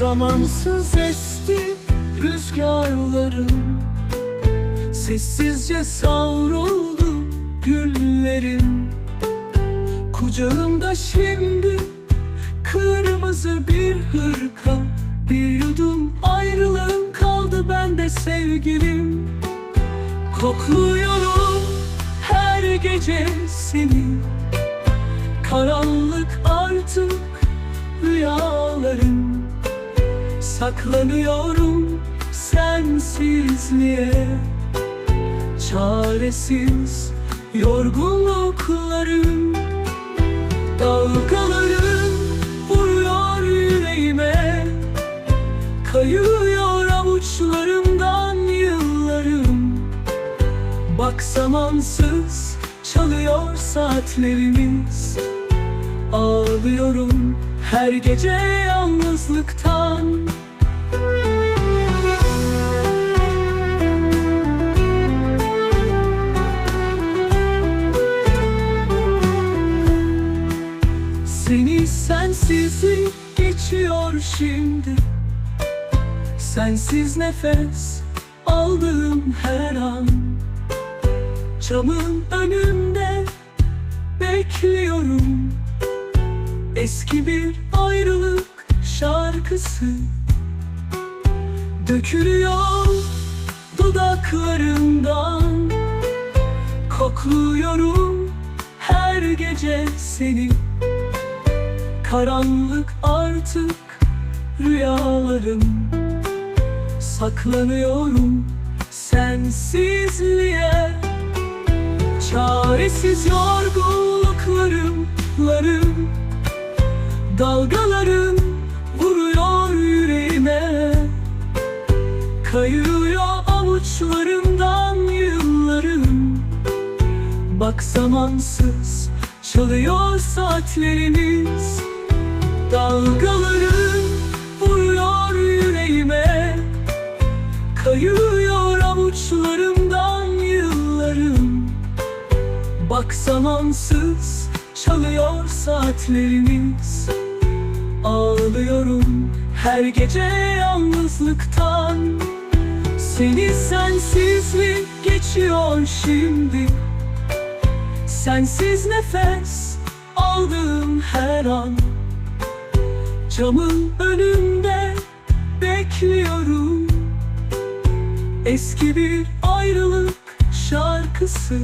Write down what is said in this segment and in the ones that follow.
Zamansız esti rüzgarlarım Sessizce savruldu güllerim Kucağımda şimdi kırmızı bir hırka Bir yudum ayrılığım kaldı bende sevgilim. Kokluyorum her gece seni. Karanlık artık rüyalarım Saklanıyorum sensizliğe. Çaresiz yorgunluklarım Dalgaların vuruyor yüreğime. Kayıyor avuçlarımdan yıllarım. Bak zamansız çalıyor saatlerimiz. Ağlıyorum her gece yalnızlıktan Seni sensizlik geçiyor şimdi. Sensiz nefes aldığım her an. Camın önünde bekliyorum. Eski bir ayrılık şarkısı Dökülüyor dudaklarından Kokluyorum her gece seni. Karanlık artık rüyalarım. Saklanıyorum sensizliğe. Çaresiz yorgunluklarım larım Kayıyor avuçlarımdan yıllarım. Bak zamansız çalıyor saatlerimiz. Dalgaların vuruyor yüreğime. Kayıyor avuçlarımdan yıllarım. Bak zamansız çalıyor saatlerimiz. Ağlıyorum her gece yalnızlıktan Seni sensizlik geçiyor şimdi? Sensiz nefes aldığım her an. Camın önünde bekliyorum. Eski bir ayrılık şarkısı.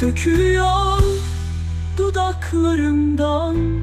Dökülüyor dudaklarımdan